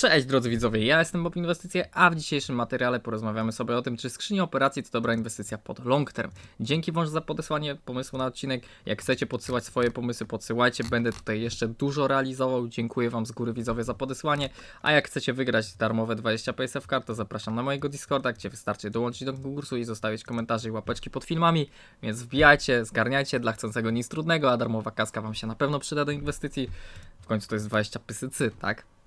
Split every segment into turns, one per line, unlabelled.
Cześć drodzy widzowie, ja jestem Bob Inwestycje, a w dzisiejszym materiale porozmawiamy sobie o tym, czy skrzynia operacji to dobra inwestycja pod long term. Dzięki wam za podesłanie pomysłu na odcinek. Jak chcecie podsyłać swoje pomysły, podsyłajcie. Będę tutaj jeszcze dużo realizował. Dziękuję wam z góry widzowie za podesłanie. A jak chcecie wygrać darmowe 20 PSF kart, to zapraszam na mojego Discorda, gdzie wystarczy dołączyć do konkursu i zostawić komentarze i łapeczki pod filmami. Więc wbijajcie, zgarniajcie dla chcącego nic trudnego, a darmowa kaska wam się na pewno przyda do inwestycji. W końcu to jest 20 pysycy, tak?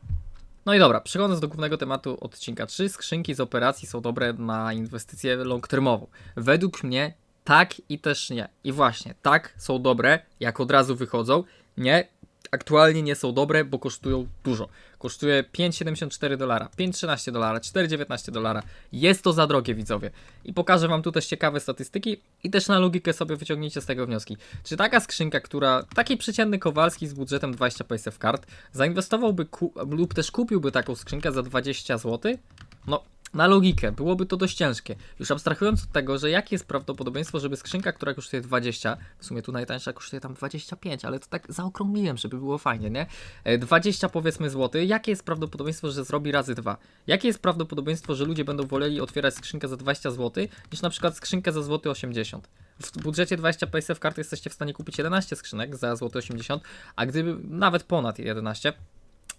No i dobra, przechodząc do głównego tematu odcinka, czy skrzynki z operacji są dobre na inwestycję long-termową? Według mnie tak i też nie. I właśnie, tak są dobre, jak od razu wychodzą, nie, aktualnie nie są dobre, bo kosztują dużo. Kosztuje 5,74 dolara, 5,13 dolara, 4,19 dolara. Jest to za drogie, widzowie. I pokażę wam tu też ciekawe statystyki i też na logikę sobie wyciągnijcie z tego wnioski. Czy taka skrzynka, która, taki przeciętny Kowalski z budżetem 20 PSF kart, zainwestowałby lub też kupiłby taką skrzynkę za 20 zł? No, na logikę, byłoby to dość ciężkie. Już abstrahując od tego, że jakie jest prawdopodobieństwo, żeby skrzynka, która kosztuje 20, w sumie tu najtańsza kosztuje tam 25, ale to tak zaokrągliłem, żeby było fajnie, nie? E, 20 powiedzmy złoty, jakie jest prawdopodobieństwo, że zrobi razy 2? Jakie jest prawdopodobieństwo, że ludzie będą woleli otwierać skrzynkę za 20 zł, niż na przykład skrzynkę za złoty 80? W budżecie 20 PSF kart jesteście w stanie kupić 11 skrzynek za złoty 80, a gdyby nawet ponad 11,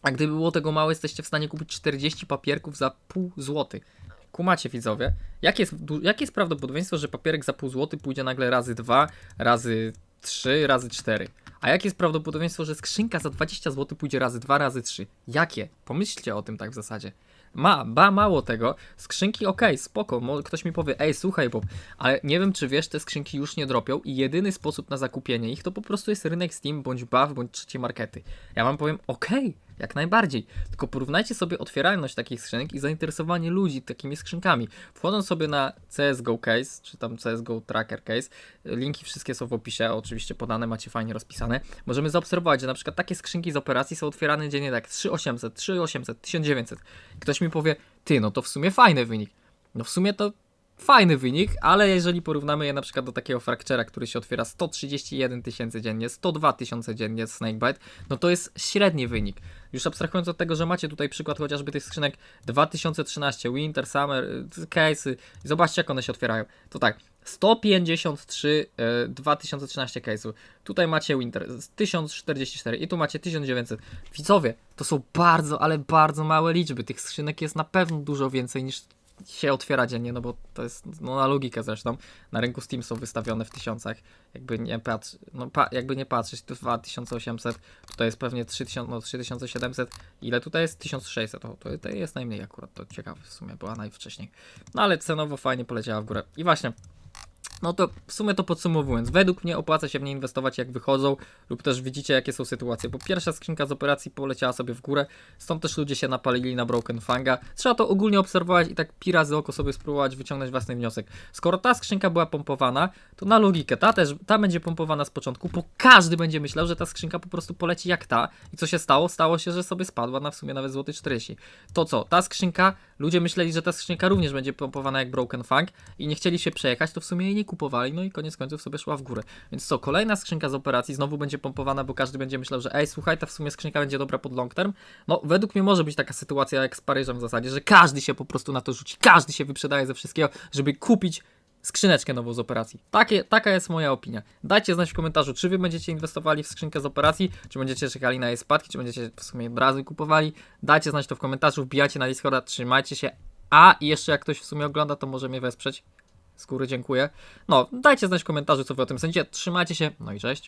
a gdyby było tego mało, jesteście w stanie kupić 40 papierków za pół złoty. Kumacie widzowie, jakie jest, jakie jest prawdopodobieństwo, że papierek za pół złoty pójdzie nagle razy 2, razy 3, razy 4? A jakie jest prawdopodobieństwo, że skrzynka za 20 zł pójdzie razy 2, razy 3? Jakie? Pomyślcie o tym tak w zasadzie. Ma, ba, mało tego, skrzynki okej, spoko, ktoś mi powie, ej, słuchaj Bob, ale nie wiem czy wiesz, te skrzynki już nie dropią i jedyny sposób na zakupienie ich to po prostu jest rynek Steam, bądź BAW, bądź trzecie markety. Ja wam powiem, okej, jak najbardziej, tylko porównajcie sobie otwieralność takich skrzynek i zainteresowanie ludzi takimi skrzynkami. Wchodząc sobie na CSGO Case, czy tam CSGO Tracker Case, linki wszystkie są w opisie, oczywiście podane, macie fajnie rozpisane, możemy zaobserwować, że na przykład takie skrzynki z operacji są otwierane dziennie tak 3800, 3800, 1900. I ktoś mi powie, ty, no to w sumie fajny wynik. No w sumie to fajny wynik, ale jeżeli porównamy je na przykład do takiego Fracture'a, który się otwiera 131 tysięcy dziennie, 102 tysiące dziennie Snakebite, no to jest średni wynik. Już abstrahując od tego, że macie tutaj przykład chociażby tych skrzynek 2013, Winter, Summer, y, case'y, zobaczcie jak one się otwierają. To tak, 153 e, 2013 case'u. Tutaj macie Winter, 1044 i tu macie 1900. Widzowie, to są bardzo, ale bardzo małe liczby. Tych skrzynek jest na pewno dużo więcej niż się otwiera dziennie, no bo to jest no, na logikę zresztą. Na rynku Steam są wystawione w tysiącach. Jakby nie patrz, no pa, jakby nie patrzeć, to 2800, tutaj jest pewnie 3000, no 3700. Ile tutaj jest? 1600. O, to, to jest najmniej akurat, to ciekawe w sumie, była najwcześniej. No ale cenowo fajnie poleciała w górę. I właśnie, no to w sumie to podsumowując, według mnie opłaca się w nie inwestować jak wychodzą, lub też widzicie jakie są sytuacje, bo pierwsza skrzynka z operacji poleciała sobie w górę, stąd też ludzie się napalili na Broken Fanga. Trzeba to ogólnie obserwować i tak pi razy oko sobie spróbować wyciągnąć własny wniosek. Skoro ta skrzynka była pompowana, to na logikę ta też, ta będzie pompowana z początku, bo każdy będzie myślał, że ta skrzynka po prostu poleci jak ta. I co się stało? Stało się, że sobie spadła na w sumie nawet złoty 40. To co? Ta skrzynka, ludzie myśleli, że ta skrzynka również będzie pompowana jak Broken Fang i nie chcieli się przejechać, to w sumie jej nie kupowali, no i koniec końców sobie szła w górę. Więc co, kolejna skrzynka z operacji znowu będzie pompowana, bo każdy będzie myślał, że ej, słuchaj, ta w sumie skrzynka będzie dobra pod long term. No, według mnie może być taka sytuacja jak z Paryżem w zasadzie, że każdy się po prostu na to rzuci, każdy się wyprzedaje ze wszystkiego, żeby kupić skrzyneczkę nową z operacji. Takie, taka jest moja opinia. Dajcie znać w komentarzu, czy wy będziecie inwestowali w skrzynkę z operacji, czy będziecie czekali na jej spadki, czy będziecie w sumie od razu kupowali. Dajcie znać to w komentarzu, wbijajcie na Discorda, trzymajcie się. A, i jeszcze jak ktoś w sumie ogląda, to może mnie wesprzeć. Z góry dziękuję. No, dajcie znać w komentarzu, co wy o tym sądzicie. Trzymajcie się, no i cześć.